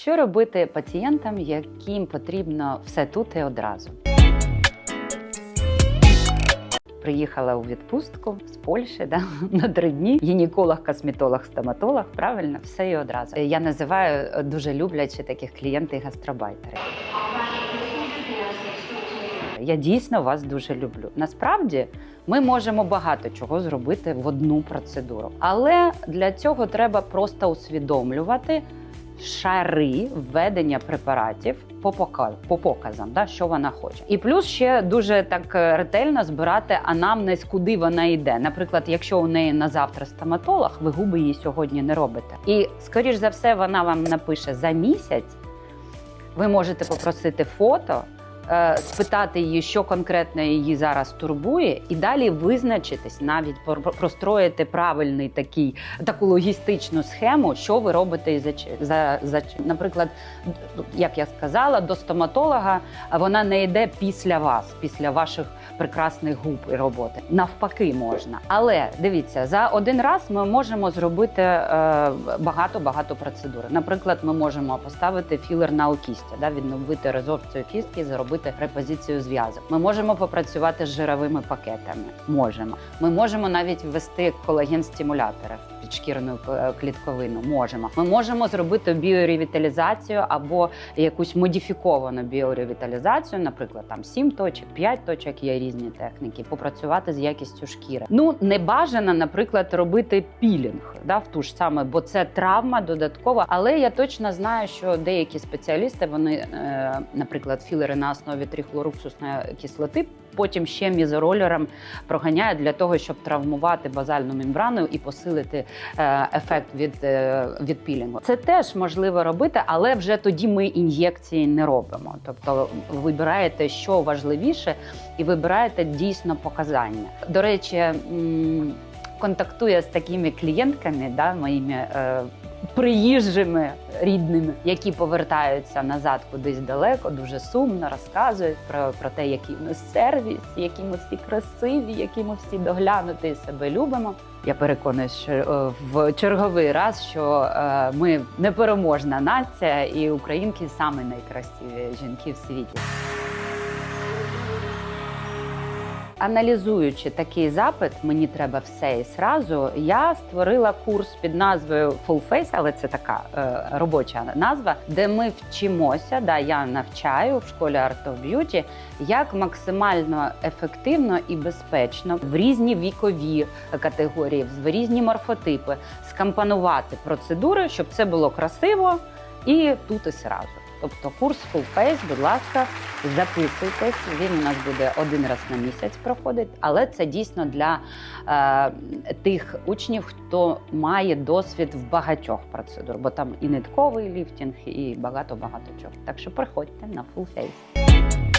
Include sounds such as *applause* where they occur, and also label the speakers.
Speaker 1: Що робити пацієнтам, яким потрібно все тут і одразу? Приїхала у відпустку з Польщі да, *laughs* на три дні. Гінеколог, косметолог, стоматолог. Правильно, все і одразу. Я називаю е, дуже люблячи таких клієнтів гастробайтери. Я дійсно вас дуже люблю. Насправді ми можемо багато чого зробити в одну процедуру, але для цього треба просто усвідомлювати шари введення препаратів по показ, по показам, да, що вона хоче. І плюс ще дуже так е, ретельно збирати анамнез, куди вона йде. Наприклад, якщо у неї на завтра стоматолог, ви губи її сьогодні не робите. І скоріш за все, вона вам напише за місяць. Ви можете попросити фото, спитати її, що конкретно її зараз турбує, і далі визначитись, навіть простроїти правильний такий таку логістичну схему, що ви робите за за, за. Наприклад, як я сказала, до стоматолога вона не йде після вас, після ваших прекрасних губ і роботи. Навпаки, можна. Але дивіться, за один раз ми можемо зробити багато багато процедур. Наприклад, ми можемо поставити філер на окістя, да, відновити резорбцію кістки, зробити репозицію зв'язок. Ми можемо попрацювати з жировими пакетами. Можемо. Ми можемо навіть ввести колаген-стимулятори в підшкірну е, клітковину. Можемо. Ми можемо зробити біоревіталізацію або якусь модифіковану біоревіталізацію, наприклад, там 7 точок, 5 точок є різні техніки, попрацювати з якістю шкіри. Ну не бажано, наприклад, робити пілінг да, в ту ж саме, бо це травма додаткова. Але я точно знаю, що деякі спеціалісти вони, е, наприклад, філери на основі трихлоруксусної кислоти. Потім ще мізоролером проганяють для того, щоб травмувати базальну мембрану і посилити ефект від, е, від пілінгу. Це теж можливо робити, але вже тоді ми ін'єкції не робимо. Тобто вибираєте, що важливіше, і вибираєте дійсно показання. До речі, контактує з такими клієнтками, да, моїми. Приїжджими рідними, які повертаються назад кудись далеко, дуже сумно розказують про, про те, який ми сервіс, які ми всі красиві, які ми всі доглянуті і себе любимо. Я переконуюсь, що е, в черговий раз, що е, ми непереможна нація, і українки саме найкрасиві жінки в світі. Аналізуючи такий запит, мені треба все і сразу. Я створила курс під назвою Full Face, але це така е, робоча назва, де ми вчимося. Да, я навчаю в школі Art of Beauty, як максимально ефективно і безпечно в різні вікові категорії, в різні морфотипи скомпонувати процедури, щоб це було красиво і тут і сразу. Тобто курс Full Face, будь ласка, записуйтесь. Він у нас буде один раз на місяць проходить, але це дійсно для е, тих учнів, хто має досвід в багатьох процедур, бо там і нитковий ліфтінг, і багато багато чого. Так що приходьте на Full Face.